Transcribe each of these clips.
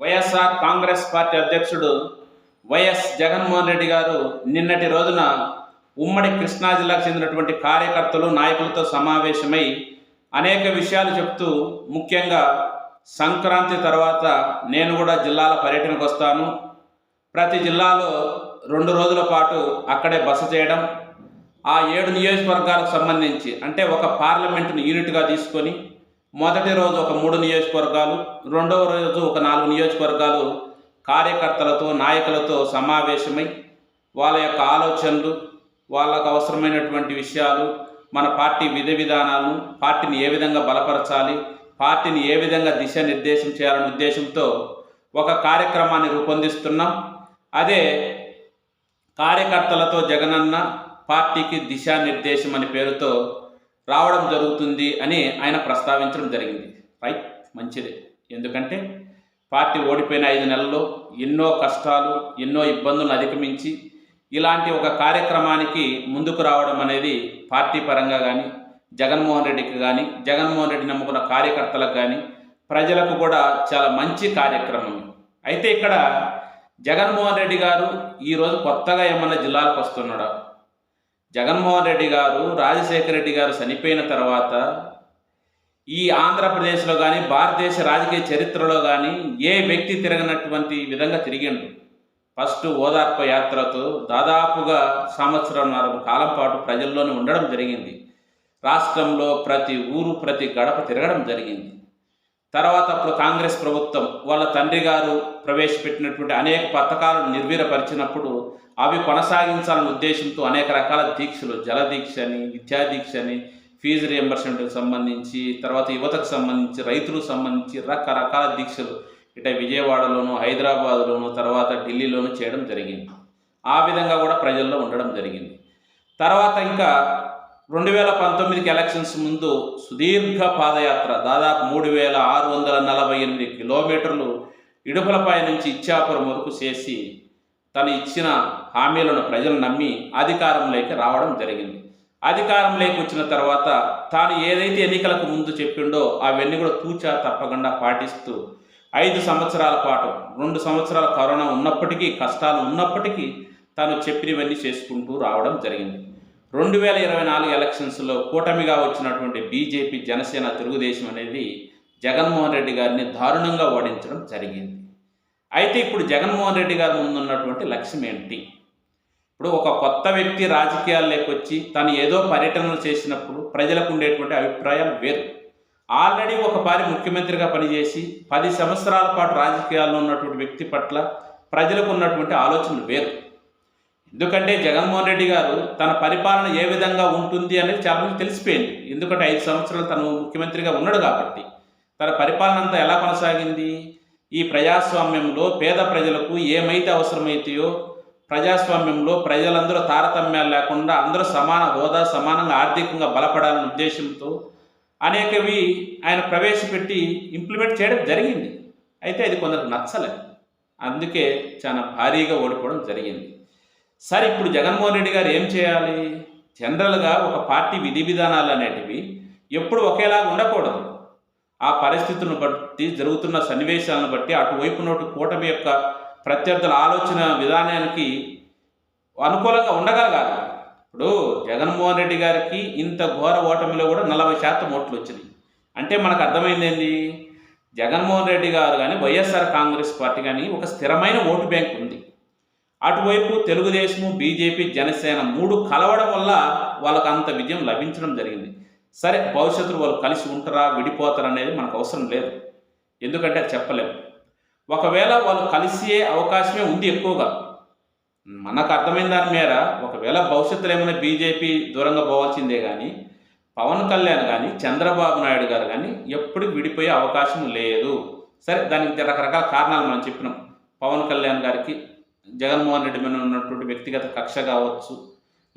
YSR Congress party అధ్యక్షుడు YS Jaganmohan Reddy గారు నిన్నటి రోజున ఉమ్మడి కృష్ణా జిల్లాకు చెందినటువంటి కార్యకర్తలు నాయకులతో సమావేశమై అనేక విషయాలు చెప్తూ ముఖ్యంగా సంక్రాంతి తర్వాత నేను కూడా జిల్లాల పర్యటనకు వస్తాను. ప్రతి జిల్లాలో రెండు రోజుల పాటు అక్కడే బస చేయడం ఆ ఏడు నియోజకవర్గాలకు సంబంధించి అంటే ఒక పార్లమెంటును యూనిట్గా తీసుకొని మొదటి రోజు ఒక మూడు నియోజకవర్గాలు రెండవ రోజు ఒక నాలుగు నియోజకవర్గాలు కార్యకర్తలతో నాయకులతో సమావేశమై వాళ్ళ యొక్క ఆలోచనలు వాళ్ళకు అవసరమైనటువంటి విషయాలు మన పార్టీ విధి విధానాలను పార్టీని ఏ విధంగా బలపరచాలి పార్టీని ఏ విధంగా దిశానిర్దేశం చేయాలనే ఉద్దేశంతో ఒక కార్యక్రమాన్ని రూపొందిస్తున్నాం. అదే కార్యకర్తలతో జగనన్న పార్టీకి దిశానిర్దేశం అనే పేరుతో రావడం జరుగుతుంది అని ఆయన ప్రస్తావించడం జరిగింది. రైట్ మంచిదే. ఎందుకంటే పార్టీ ఓడిపోయిన ఐదు నెలల్లో ఎన్నో కష్టాలు ఎన్నో ఇబ్బందులను అధిగమించి ఇలాంటి ఒక కార్యక్రమానికి ముందుకు రావడం అనేది పార్టీ పరంగా కానీ జగన్మోహన్ రెడ్డికి కానీ జగన్మోహన్ రెడ్డి నమ్ముకున్న కార్యకర్తలకు కానీ ప్రజలకు కూడా చాలా మంచి కార్యక్రమం. అయితే ఇక్కడ జగన్మోహన్ రెడ్డి గారు ఈరోజు కొత్తగా ఏమన్నా జిల్లాలకు వస్తున్నాడా? జగన్మోహన్ రెడ్డి గారు రాజశేఖర రెడ్డి గారు చనిపోయిన తర్వాత ఈ ఆంధ్రప్రదేశ్లో కానీ భారతదేశ రాజకీయ చరిత్రలో కానీ ఏ వ్యక్తి తిరగనటువంటి విధంగా తిరిగిండు ఫస్ట్ ఓదార్పు యాత్రతో దాదాపుగా సంవత్సరంన్నర కాలం పాటు ప్రజల్లోనే ఉండడం జరిగింది. రాష్ట్రంలో ప్రతి ఊరు ప్రతి గడప తిరగడం జరిగింది. తర్వాత అప్పుడు కాంగ్రెస్ ప్రభుత్వం వాళ్ళ తండ్రి గారు ప్రవేశపెట్టినటువంటి అనేక పథకాలను నిర్వీరపరిచినప్పుడు అవి కొనసాగించాలనే ఉద్దేశంతో అనేక రకాల దీక్షలు జల దీక్ష అని విద్యా దీక్ష అని ఫీజు రియంబర్స్మెంట్కి సంబంధించి తర్వాత యువతకు సంబంధించి రైతులకు సంబంధించి రకరకాల దీక్షలు. ఇట విజయవాడలోను హైదరాబాద్లోను తర్వాత ఢిల్లీలోను చేయడం జరిగింది. ఆ విధంగా కూడా ప్రజల్లో ఉండడం జరిగింది. తర్వాత ఇంకా రెండు వేల పంతొమ్మిదికి ఎలక్షన్స్ ముందు సుదీర్ఘ పాదయాత్ర దాదాపు మూడు వేల ఆరు వందల నలభై ఎనిమిది కిలోమీటర్లు ఇడుపులపై నుంచి ఇచ్చాపురం వరకు చేసి తను ఇచ్చిన హామీలను ప్రజలు నమ్మి అధికారంలోకి రావడం జరిగింది. అధికారంలోకి వచ్చిన తర్వాత తాను ఏదైతే ఎన్నికలకు ముందు చెప్పిండో అవన్నీ కూడా తూచా తప్పకుండా పాటిస్తూ ఐదు సంవత్సరాల పాటు రెండు సంవత్సరాల కరోనా ఉన్నప్పటికీ కష్టాలు ఉన్నప్పటికీ తాను చెప్పినవన్నీ చేసుకుంటూ రావడం జరిగింది. రెండు వేల ఇరవై నాలుగు ఎలక్షన్స్లో కూటమిగా వచ్చినటువంటి బీజేపీ జనసేన తెలుగుదేశం అనేది జగన్మోహన్ రెడ్డి గారిని దారుణంగా ఓడించడం జరిగింది. అయితే ఇప్పుడు జగన్మోహన్ రెడ్డి గారి ముందున్నటువంటి లక్ష్యం ఏంటి? ఇప్పుడు ఒక కొత్త వ్యక్తి రాజకీయాల్లోకి వచ్చి తను ఏదో పర్యటనలు చేసినప్పుడు ప్రజలకు ఉండేటువంటి అభిప్రాయం వేరు. ఆల్రెడీ ఒక పారి ముఖ్యమంత్రిగా పనిచేసి పది సంవత్సరాల పాటు రాజకీయాల్లో ఉన్నటువంటి వ్యక్తి పట్ల ప్రజలకు ఉన్నటువంటి ఆలోచనలు వేరు. ఎందుకంటే జగన్మోహన్ రెడ్డి గారు తన పరిపాలన ఏ విధంగా ఉంటుంది అనేది చాలా తెలిసిపోయింది. ఎందుకంటే ఐదు సంవత్సరాలు తను ముఖ్యమంత్రిగా ఉన్నాడు కాబట్టి. తన పరిపాలన అంతా ఎలా కొనసాగింది? ఈ ప్రజాస్వామ్యంలో పేద ప్రజలకు ఏమైతే అవసరమైతాయో ప్రజాస్వామ్యంలో ప్రజలందరూ తారతమ్యాలు లేకుండా అందరూ సమాన హోదా సమానంగా ఆర్థికంగా బలపడాలనే ఉద్దేశంతో అనేకవి ఆయన ప్రవేశపెట్టి ఇంప్లిమెంట్ చేయడం జరిగింది. అయితే అది కొందరికి నచ్చలేదు. అందుకే చాలా భారీగా ఓడిపోవడం జరిగింది. సరే ఇప్పుడు జగన్మోహన్ రెడ్డి గారు ఏం చేయాలి? జనరల్గా ఒక పార్టీ విధి విధానాలు అనేటివి ఎప్పుడు ఒకేలాగా ఉండకూడదు. ఆ పరిస్థితులను బట్టి జరుగుతున్న సన్నివేశాలను బట్టి అటువైపునటు కూటమి యొక్క ప్రత్యర్థుల ఆలోచన విధానానికి అనుకూలంగా ఉండగలగాలి. ఇప్పుడు జగన్మోహన్ రెడ్డి గారికి ఇంత ఘోర ఓటమిలో కూడా నలభై శాతం ఓట్లు వచ్చినాయి. అంటే మనకు అర్థమైంది ఏంది జగన్మోహన్ రెడ్డి గారు కానీ వైఎస్ఆర్ కాంగ్రెస్ పార్టీ కానీ ఒక స్థిరమైన ఓటు బ్యాంక్ ఉంది. అటువైపు తెలుగుదేశము బీజేపీ జనసేన మూడు కలవడం వల్ల వాళ్ళకు అంత విజయం లభించడం జరిగింది. సరే భవిష్యత్తులో వాళ్ళు కలిసి ఉంటారా విడిపోతారా అనేది మనకు అవసరం లేదు. ఎందుకంటే అది చెప్పలేము. ఒకవేళ వాళ్ళు కలిసే అవకాశమే ఉంది ఎక్కువగా. మనకు అర్థమైన దాని మేర ఒకవేళ భవిష్యత్తులో ఏమైనా బీజేపీ దూరంగా పోవాల్సిందే కానీ పవన్ కళ్యాణ్ కానీ చంద్రబాబు నాయుడు గారు కానీ ఎప్పుడు విడిపోయే అవకాశం లేదు. సరే దానికి రకరకాల కారణాలు మనం చెప్పినాం. పవన్ కళ్యాణ్ గారికి జగన్మోహన్ రెడ్డి మీద ఉన్నటువంటి వ్యక్తిగత కక్ష కావచ్చు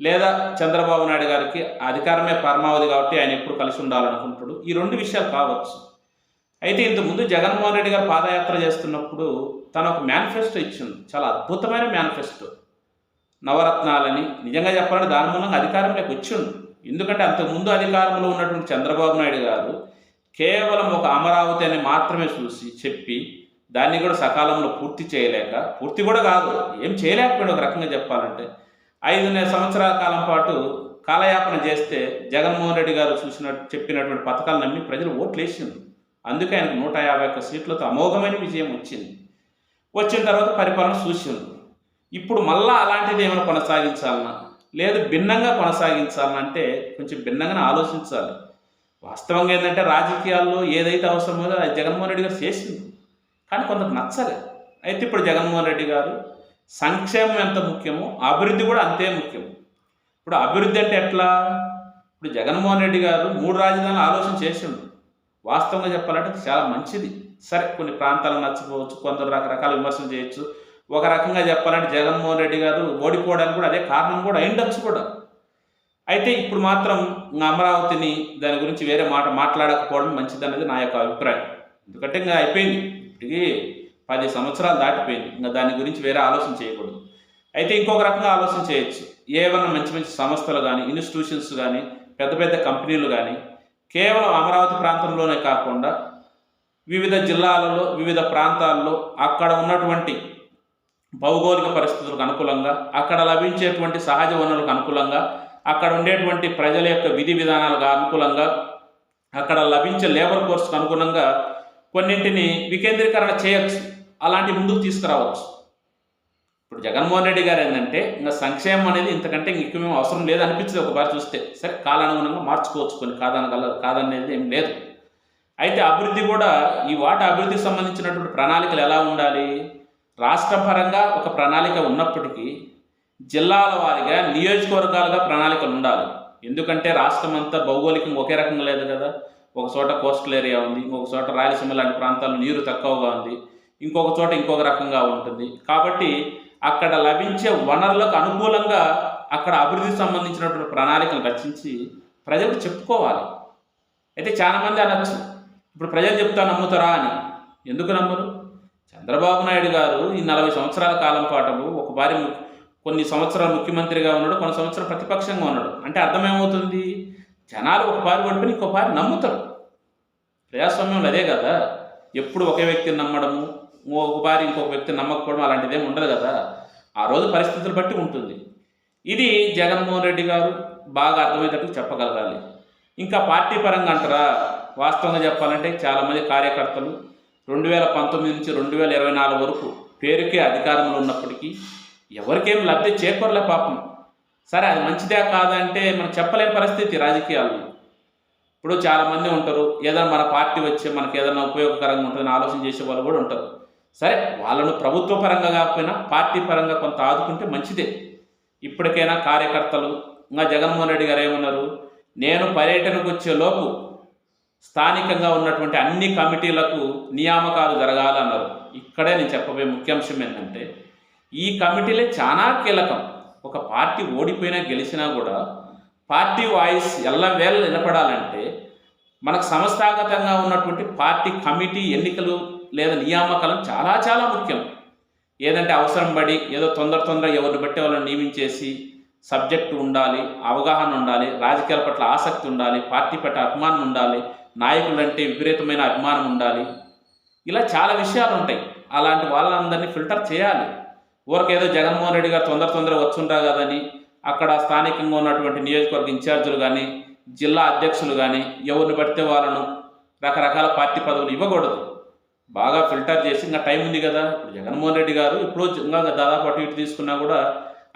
లేదా చంద్రబాబు నాయుడు గారికి అధికారమే పరమావధి కాబట్టి ఆయన ఎప్పుడు కలిసి ఉండాలనుకుంటాడు ఈ రెండు విషయాలు కావచ్చు. అయితే ఇంతకుముందు జగన్మోహన్ రెడ్డి గారు పాదయాత్ర చేస్తున్నప్పుడు తను ఒక మేనిఫెస్టో ఇచ్చింది. చాలా అద్భుతమైన మేనిఫెస్టో నవరత్నాలని నిజంగా చెప్పాలంటే దాని మూలంగా అధికారంలోకి వచ్చిండు ఎందుకంటే అంతకుముందు అధికారంలో ఉన్నటువంటి చంద్రబాబు నాయుడు గారు కేవలం ఒక అమరావతి అని మాత్రమే చూసి చెప్పి దాన్ని కూడా సకాలంలో పూర్తి చేయలేక పూర్తి కూడా కాదు ఏం చేయలేకపోయాడు ఒక రకంగా చెప్పాలంటే ఐదున్నర సంవత్సరాల కాలం పాటు కాలయాపన చేస్తే జగన్మోహన్ రెడ్డి గారు చూసినట్టు చెప్పినటువంటి పథకాలు నమ్మి ప్రజలు ఓట్లు వేసింది అందుకే ఆయనకు నూట యాభై ఒక్క సీట్లతో అమోఘమైన విజయం వచ్చింది. వచ్చిన తర్వాత పరిపాలన చూసింది ఇప్పుడు మళ్ళా అలాంటిది ఏమైనా కొనసాగించాలన్నా లేదు భిన్నంగా కొనసాగించాలన్నా అంటే కొంచెం భిన్నంగానే ఆలోచించాలి. వాస్తవంగా ఏంటంటే రాజకీయాల్లో ఏదైతే అవసరమో అది జగన్మోహన్ రెడ్డి గారు చేసింది కానీ కొందరికి నచ్చలే. అయితే ఇప్పుడు జగన్మోహన్ రెడ్డి గారు సంక్షేమం ఎంత ముఖ్యమో అభివృద్ధి కూడా అంతే ముఖ్యం. ఇప్పుడు అభివృద్ధి అంటే ఎట్లా? ఇప్పుడు జగన్మోహన్ రెడ్డి గారు మూడు రాజధానులు ఆలోచన చేసిండు. వాస్తవంగా చెప్పాలంటే చాలా మంచిది. సరే కొన్ని ప్రాంతాలు నచ్చపోవచ్చు కొందరు రకరకాల విమర్శలు చేయొచ్చు. ఒక రకంగా చెప్పాలంటే జగన్మోహన్ రెడ్డి గారు ఓడిపోవడానికి కూడా అదే కారణం కూడా అయిండొచ్చు కూడా. అయితే ఇప్పుడు మాత్రం ఇంకా అమరావతిని దాని గురించి వేరే మాట మాట్లాడకపోవడం మంచిది అనేది నా యొక్క అభిప్రాయం. ఎందుకంటే ఇంకా అయిపోయింది. ఇప్పటికి పది సంవత్సరాలు దాటిపోయింది. ఇంకా దాని గురించి వేరే ఆలోచన చేయకూడదు. అయితే ఇంకొక రకంగా ఆలోచన చేయొచ్చు. ఏవైనా మంచి మంచి సంస్థలు కానీ ఇన్స్టిట్యూషన్స్ కానీ పెద్ద పెద్ద కంపెనీలు కానీ కేవలం అమరావతి ప్రాంతంలోనే కాకుండా వివిధ జిల్లాలలో వివిధ ప్రాంతాల్లో అక్కడ ఉన్నటువంటి భౌగోళిక పరిస్థితులకు అనుకూలంగా అక్కడ లభించేటువంటి సహజ వనరులకు అనుకూలంగా అక్కడ ఉండేటువంటి ప్రజల యొక్క విధి విధానాలకు అనుకూలంగా అక్కడ లభించే లేబర్ ఫోర్స్కి అనుగుణంగా కొన్నింటిని వికేంద్రీకరణ చేయొచ్చు. అలాంటి ముందుకు తీసుకురావచ్చు. ఇప్పుడు జగన్మోహన్ రెడ్డి గారు ఏంటంటే ఇంకా సంక్షేమం అనేది ఇంతకంటే ఇంక మేము అవసరం లేదు అనిపించింది ఒకసారి చూస్తే. సరే కాలానుగుణంగా మార్చుకోవచ్చు కొన్ని కాదనగల కాదనేది ఏం లేదు. అయితే అభివృద్ధి కూడా ఈ వాటి అభివృద్ధికి సంబంధించినటువంటి ప్రణాళికలు ఎలా ఉండాలి? రాష్ట్ర పరంగా ఒక ప్రణాళిక ఉన్నప్పటికీ జిల్లాల వారిగా నియోజకవర్గాలుగా ప్రణాళికలు ఉండాలి. ఎందుకంటే రాష్ట్రం అంతా భౌగోళికంగా ఒకే రకంగా లేదు కదా. ఒక చోట కోస్టల్ ఏరియా ఉంది ఇంకొక చోట రాయలసీమ లాంటి ప్రాంతాల్లో నీరు తక్కువగా ఉంది ఇంకొక చోట ఇంకొక రకంగా ఉంటుంది. కాబట్టి అక్కడ లభించే వనరులకు అనుకూలంగా అక్కడ అభివృద్ధికి సంబంధించినటువంటి ప్రణాళికలు రచించి ప్రజలకు చెప్పుకోవాలి. అయితే చాలామంది అనొచ్చు ఇప్పుడు ప్రజలు చెప్తా నమ్ముతారా అని. ఎందుకు నమ్మరు? చంద్రబాబు నాయుడు గారు ఈ నలభై సంవత్సరాల కాలం పాటు ఒక భారీ ము- కొన్ని సంవత్సరాలు ముఖ్యమంత్రిగా ఉన్నాడు కొన్ని సంవత్సరాలు ప్రతిపక్షంగా ఉన్నాడు. అంటే అర్థమేమవుతుంది జనాలు ఒక పారి పడిపోయి ఇంకో పారి నమ్ముతారు. ప్రజాస్వామ్యంలో అదే కదా. ఎప్పుడు ఒకే వ్యక్తిని నమ్మడము ఒక పారి ఇంకొక వ్యక్తిని నమ్మకపోవడం అలాంటిదేం ఉండదు కదా. ఆ రోజు పరిస్థితులు బట్టి ఉంటుంది. ఇది జగన్మోహన్ రెడ్డి గారు బాగా అర్థమయ్యేటట్టు చెప్పగలగాలి. ఇంకా పార్టీ పరంగా అంటారా? వాస్తవంగా చెప్పాలంటే చాలామంది కార్యకర్తలు రెండు వేల పంతొమ్మిది నుంచి రెండు వేల ఇరవై నాలుగు వరకు పేరుకే అధికారంలో ఉన్నప్పటికీ ఎవరికేం లబ్ధి చేకూరలే పాపం. సరే అది మంచిదే కాదంటే మనం చెప్పలేని పరిస్థితి రాజకీయాల్లో. ఇప్పుడు చాలామంది ఉంటారు ఏదైనా మన పార్టీ వచ్చి మనకి ఏదైనా ఉపయోగకరంగా ఉంటుందని ఆలోచన చేసే వాళ్ళు కూడా ఉంటారు. సరే వాళ్ళను ప్రభుత్వ పరంగా కాకపోయినా పార్టీ పరంగా కొంత ఆదుకుంటే మంచిదే. ఇప్పటికైనా కార్యకర్తలు ఇంకా జగన్మోహన్ రెడ్డి గారు ఏమన్నారు? నేను పర్యటనకు వచ్చే లోపు స్థానికంగా ఉన్నటువంటి అన్ని కమిటీలకు నియామకాలు జరగాలన్నారు. ఇక్కడే నేను చెప్పబోయే ముఖ్యాంశం ఏంటంటే ఈ కమిటీలే చాలా కీలకం. ఒక పార్టీ ఓడిపోయినా గెలిచినా కూడా పార్టీ వాయిస్ ఎల్లవేళ నిలబడాలంటే మనకు సంస్థాగతంగా ఉన్నటువంటి పార్టీ కమిటీ ఎన్నికలు లేదా నియామకాలం చాలా చాలా ముఖ్యం. ఏదంటే అవసరం పడి ఏదో తొందర తొందర ఎవరిని బట్టి వాళ్ళని నియమించేసి సబ్జెక్టు ఉండాలి అవగాహన ఉండాలి రాజకీయాల పట్ల ఆసక్తి ఉండాలి పార్టీ పట్ల అభిమానం ఉండాలి నాయకులంటే విపరీతమైన అభిమానం ఉండాలి. ఇలా చాలా విషయాలు ఉంటాయి. అలాంటి వాళ్ళందరినీ ఫిల్టర్ చేయాలి. ఊరికేదో జగన్మోహన్ రెడ్డి గారు తొందర తొందర వచ్చుంటా కదని అక్కడ స్థానికంగా ఉన్నటువంటి నియోజకవర్గ ఇన్ఛార్జీలు కానీ జిల్లా అధ్యక్షులు కానీ ఎవరిని పడితే వాళ్ళను రకరకాల పార్టీ పదవులు ఇవ్వకూడదు. బాగా ఫిల్టర్ చేసి ఇంకా టైం ఉంది కదా. ఇప్పుడు జగన్మోహన్ రెడ్డి గారు ఇప్పుడు ఇంకా దాదాపు అటు ఇటు తీసుకున్నా కూడా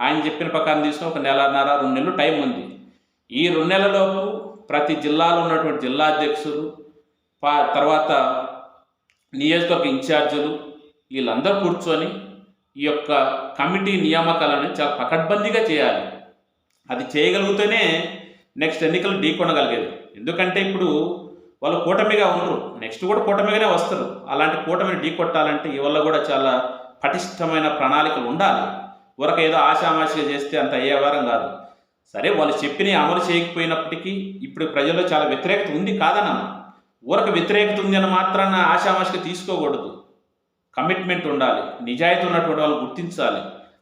ఆయన చెప్పిన ప్రకారం తీసుకుని ఒక నెలన్నర రెండు నెలలు టైం ఉంది. ఈ రెండు నెలలలోపు ప్రతి జిల్లాలో ఉన్నటువంటి జిల్లా అధ్యక్షులు పా తర్వాత నియోజకవర్గ ఇన్ఛార్జీలు వీళ్ళందరూ కూర్చొని ఈ యొక్క కమిటీ నియామకాలను చాలా పకడ్బందీగా చేయాలి. అది చేయగలిగితేనే నెక్స్ట్ ఎన్నికలు ఢీకొనగలిగేది. ఎందుకంటే ఇప్పుడు వాళ్ళు కూటమిగా ఉండరు. నెక్స్ట్ కూడా కూటమిగానే వస్తారు. అలాంటి కూటమిని ఢీకొట్టాలంటే ఇవల్ల కూడా చాలా పటిష్టమైన ప్రణాళికలు ఉండాలి. ఊరక ఏదో ఆశామాషిగా చేస్తే అంత అయ్యే వారం కాదు. సరే వాళ్ళు చెప్పిన అమలు చేయకపోయినప్పటికీ ఇప్పుడు ప్రజల్లో చాలా వ్యతిరేకత ఉంది కాదన్న. ఊరక వ్యతిరేకత ఉంది అని మాత్రాన ఆశామాషిగా తీసుకోకూడదు. కమిట్మెంట్ ఉండాలి నిజాయితీ ఉన్నటువంటి వాళ్ళు గుర్తించాలి.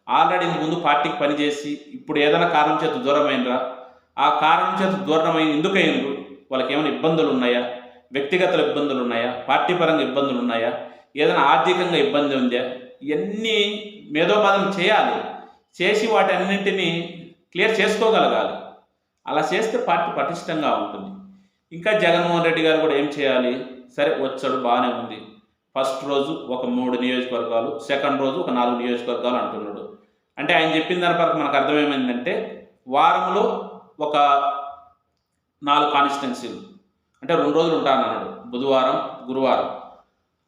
ఆల్రెడీ ముందు పార్టీకి పనిచేసి ఇప్పుడు ఏదైనా కారణం చేత దూరమైనరా ఆ కారణం చేత దూరమైన ఎందుకైంది వాళ్ళకి ఏమైనా ఇబ్బందులు ఉన్నాయా? వ్యక్తిగత ఇబ్బందులు ఉన్నాయా? పార్టీ పరంగా ఇబ్బందులు ఉన్నాయా? ఏదైనా ఆర్థికంగా ఇబ్బంది ఉందా? ఇవన్నీ మేధోపాదం చేయాలి. చేసి వాటన్నింటినీ క్లియర్ చేసుకోగలగాలి. అలా చేస్తే పార్టీ పటిష్టంగా ఉంటుంది. ఇంకా జగన్మోహన్ రెడ్డి గారు కూడా ఏం చేయాలి? సరే వచ్చాడు బాగానే ఉంది. ఫస్ట్ రోజు ఒక మూడు నియోజకవర్గాలు సెకండ్ రోజు ఒక నాలుగు నియోజకవర్గాలు అంటున్నాడు. అంటే ఆయన చెప్పిన దాని పరకు మనకు అర్థమేమైందంటే వారంలో ఒక నాలుగు కాన్స్టిట్యున్సీలు అంటే రెండు రోజులు ఉంటానన్నాడు బుధవారం గురువారం.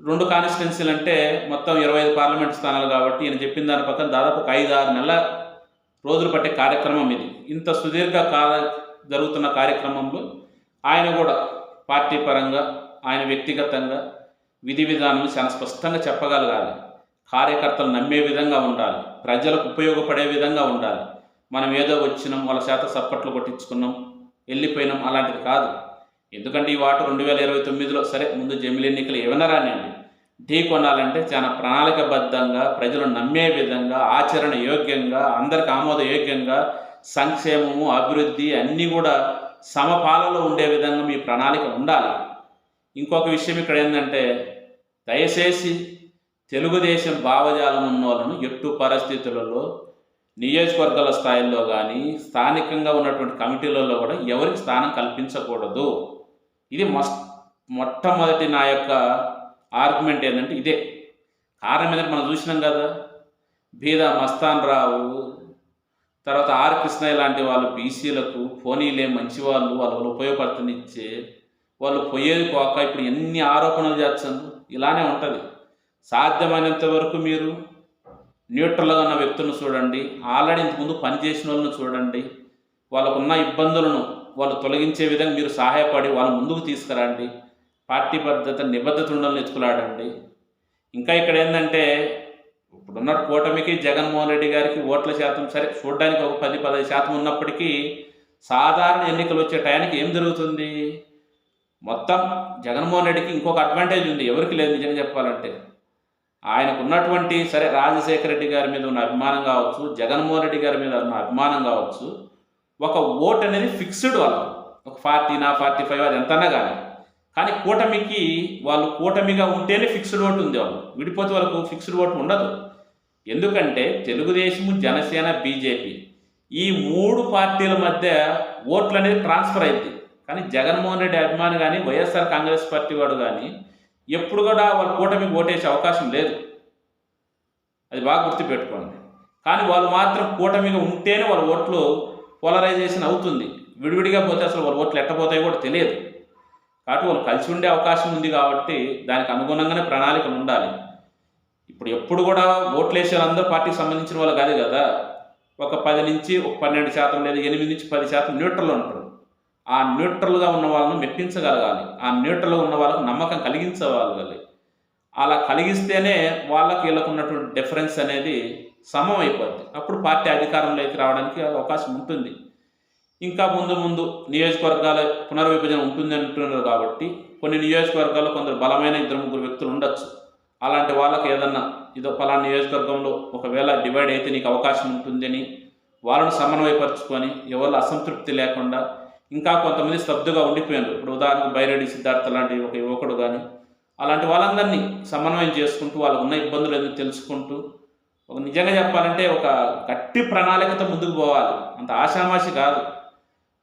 రెండు కాన్స్టిట్యున్సీలు అంటే మొత్తం ఇరవై ఐదు పార్లమెంట్ స్థానాలు కాబట్టి ఈయన చెప్పిన దాని పక్కన దాదాపు ఒక ఐదు ఆరు నెలల రోజులు పట్టే కార్యక్రమం ఇది. ఇంత సుదీర్ఘ కాల జరుగుతున్న కార్యక్రమంలో ఆయన కూడా పార్టీ పరంగా ఆయన వ్యక్తిగతంగా విధి విధానం చాలా స్పష్టంగా చెప్పగలగాలి. కార్యకర్తలు నమ్మే విధంగా ఉండాలి. ప్రజలకు ఉపయోగపడే విధంగా ఉండాలి. మనం ఏదో వచ్చినాం వాళ్ళ చేత సప్పట్లు కొట్టించుకున్నాం వెళ్ళిపోయినాం అలాంటిది కాదు. ఎందుకంటే ఈ వాట రెండు వేల ఇరవై తొమ్మిదిలో సరే ముందు జమిలి ఎన్నికలు ఏమైనా రానివ్వండి ఢీ కొనాలంటే చాలా ప్రణాళికబద్ధంగా ప్రజలు నమ్మే విధంగా ఆచరణ యోగ్యంగా అందరికి ఆమోదయోగ్యంగా సంక్షేమము అభివృద్ధి అన్నీ కూడా సమపాలలో ఉండే విధంగా మీ ప్రణాళిక ఉండాలి. ఇంకొక విషయం ఇక్కడ ఏంటంటే దయచేసి తెలుగుదేశం భావజాలం ఉన్న వాళ్ళను ఎట్టు పరిస్థితులలో నియోజకవర్గాల స్థాయిలో కానీ స్థానికంగా ఉన్నటువంటి కమిటీలలో కూడా ఎవరికి స్థానం కల్పించకూడదు. ఇది మొస్ మొట్టమొదటి నా యొక్క ఆర్గ్యుమెంట్ ఏంటంటే ఇదే. కారణం ఏంటంటే మనం చూసినాం కదా బీద మస్తాన్ రావు తర్వాత ఆర్ కృష్ణయ్య లాంటి వాళ్ళు బీసీలకు పోనీలే మంచి వాళ్ళు వాళ్ళు ఉపయోగపడుతునిచ్చే వాళ్ళు పోయేది పోక ఇప్పుడు ఎన్ని ఆరోపణలు చేస్తారు ఇలానే ఉంటుంది. సాధ్యమైనంత వరకు మీరు న్యూట్రల్గా ఉన్న వ్యక్తులను చూడండి. ఆల్రెడీ ఇంతకుముందు పనిచేసిన వాళ్ళని చూడండి. వాళ్ళకున్న ఇబ్బందులను వాళ్ళు తొలగించే విధంగా మీరు సహాయపడి వాళ్ళ ముందుకు తీసుకురండి. పార్టీ భద్రత నిబద్ధత ఉండాలని ఎత్తుకులాడండి ఇంకా ఇక్కడ ఏంటంటే ఇప్పుడున్న కూటమికి జగన్మోహన్ రెడ్డి గారికి ఓట్ల శాతం సరే చూడడానికి ఒక పది పదహైదు శాతం ఉన్నప్పటికీ సాధారణ ఎన్నికలు వచ్చే టయానికి ఏం జరుగుతుంది? మొత్తం జగన్మోహన్ రెడ్డికి ఇంకొక అడ్వాంటేజ్ ఉంది. ఎవరికి లేదు నిజంగా చెప్పాలంటే. ఆయనకు ఉన్నటువంటి సరే రాజశేఖర రెడ్డి గారి మీద ఉన్న అభిమానం కావచ్చు జగన్మోహన్ రెడ్డి గారి మీద ఉన్న అభిమానం కావచ్చు ఒక ఓట్ అనేది ఫిక్స్డ్ వాళ్ళకు. ఒక ఫార్టీ నా ఫార్టీ ఫైవ్ అది ఎంతన్నా కానీ. కానీ కూటమికి వాళ్ళు కూటమిగా ఉంటేనే ఫిక్స్డ్ ఓటు ఉంది వాళ్ళు విడిపోతే వాళ్ళకు ఫిక్స్డ్ ఓటు ఉండదు. ఎందుకంటే తెలుగుదేశం జనసేన బీజేపీ ఈ మూడు పార్టీల మధ్య ఓట్లు అనేది ట్రాన్స్ఫర్ అయింది కానీ జగన్మోహన్ రెడ్డి అభిమాని కానీ వైఎస్ఆర్ కాంగ్రెస్ పార్టీ వాడు కానీ ఎప్పుడు కూడా వాళ్ళ కూటమికి ఓటేసే అవకాశం లేదు. అది బాగా గుర్తుపెట్టుకోండి. కానీ వాళ్ళు మాత్రం కూటమిగా ఉంటేనే వాళ్ళ ఓట్లు పోలరైజేషన్ అవుతుంది. విడివిడిగా పోతే అసలు వాళ్ళ ఓట్లు ఎట్టపోతాయో కూడా తెలియదు. కాబట్టి వాళ్ళు కలిసి ఉండే అవకాశం ఉంది కాబట్టి దానికి అనుగుణంగానే ప్రణాళికలు ఉండాలి. ఇప్పుడు ఎప్పుడు కూడా ఓట్లు వేసే వాళ్ళందరూ పార్టీకి సంబంధించిన వాళ్ళు కాదు కదా. ఒక పది నుంచి ఒక పన్నెండు శాతం లేదా ఎనిమిది నుంచి పది శాతం న్యూట్రల్ ఉంటారు. ఆ న్యూట్రల్గా ఉన్న వాళ్ళను మెప్పించగలగాలి. ఆ న్యూట్రల్గా ఉన్న వాళ్ళకు నమ్మకం కలిగించగలగాలి. అలా కలిగిస్తేనే వాళ్ళకి వీళ్ళకు ఉన్నటువంటి డిఫరెన్స్ అనేది సమం అయిపోద్ది అప్పుడు పార్టీ అధికారంలోకి రావడానికి అవకాశం ఉంటుంది. ఇంకా ముందు ముందు నియోజకవర్గాల పునర్విభజన ఉంటుంది అంటున్నారు కాబట్టి కొన్ని నియోజకవర్గాల్లో కొందరు బలమైన ఇద్దరు ముగ్గురు వ్యక్తులు ఉండొచ్చు. అలాంటి వాళ్ళకి ఏదన్నా ఇదో పలానా నియోజకవర్గంలో ఒకవేళ డివైడ్ అయితే నీకు అవకాశం ఉంటుందని వాళ్ళను సమన్వయపరచుకొని ఎవరు అసంతృప్తి లేకుండా ఇంకా కొంతమంది స్తబ్దుగా ఉండిపోయారు ఇప్పుడు ఉదాహరణకు బైరెడ్డి సిద్ధార్థ లాంటి ఒక యువకుడు కానీ అలాంటి వాళ్ళందరినీ సమన్వయం చేసుకుంటూ వాళ్ళకు ఉన్న ఇబ్బందులు ఏదో తెలుసుకుంటూ ఒక నిజంగా చెప్పాలంటే ఒక గట్టి ప్రణాళికతో ముందుకు పోవాలి. అంత ఆశామాషి కాదు.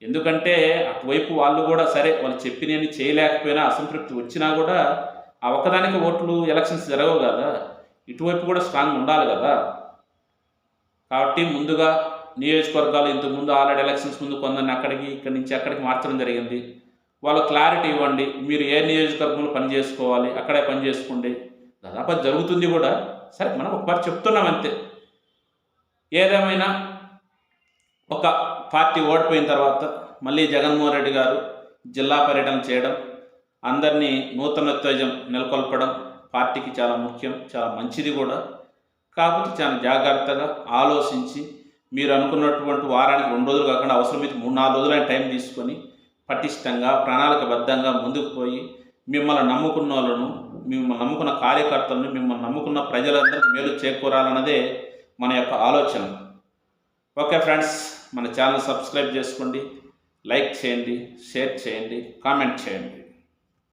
ఎందుకంటే అటువైపు వాళ్ళు కూడా సరే వాళ్ళు చెప్పినవి చేయలేకపోయినా అసంతృప్తి వచ్చినా కూడా ఆ ఒక్కదానికి ఓట్లు ఎలక్షన్స్ జరగవు కదా. ఇటువైపు కూడా స్ట్రాంగ్ ఉండాలి కదా. కాబట్టి ముందుగా నియోజకవర్గాలు ఇంతకుముందు ఆల్రెడీ ఎలక్షన్స్ ముందు కొందరిని అక్కడికి ఇక్కడి నుంచి అక్కడికి మార్చడం జరిగింది. వాళ్ళు క్లారిటీ ఇవ్వండి. మీరు ఏ నియోజకవర్గంలో పని చేసుకోవాలి అక్కడే పని చేసుకోండి. దాదాపు జరుగుతుంది కూడా. సరే మనం ఒకసారి చెప్తున్నాం అంతే. ఏదేమైనా ఒక పార్టీ ఓడిపోయిన తర్వాత మళ్ళీ జగన్మోహన్ రెడ్డి గారు జిల్లా పర్యటన చేయడం అందరినీ నూతనోత్తేజం నెలకొల్పడం పార్టీకి చాలా ముఖ్యం చాలా మంచిది కూడా. కాకపోతే చాలా జాగ్రత్తగా ఆలోచించి మీరు అనుకున్నటువంటి వారానికి రెండు రోజులు కాకుండా అవసరమైతే మూడు నాలుగు రోజులైన టైం తీసుకొని పటిష్టంగా ప్రణాళికబద్ధంగా ముందుకు పోయి మిమ్మల్ని నమ్ముకున్న వాళ్ళను మిమ్మల్ని నమ్ముకున్న కార్యకర్తలను మిమ్మల్ని నమ్ముకున్న ప్రజలందరికీ మేలు చేకూరాలన్నదే మన యొక్క ఆలోచన. ఓకే ఫ్రెండ్స్ మన ఛానల్ సబ్స్క్రైబ్ చేసుకోండి లైక్ చేయండి షేర్ చేయండి కామెంట్ చేయండి.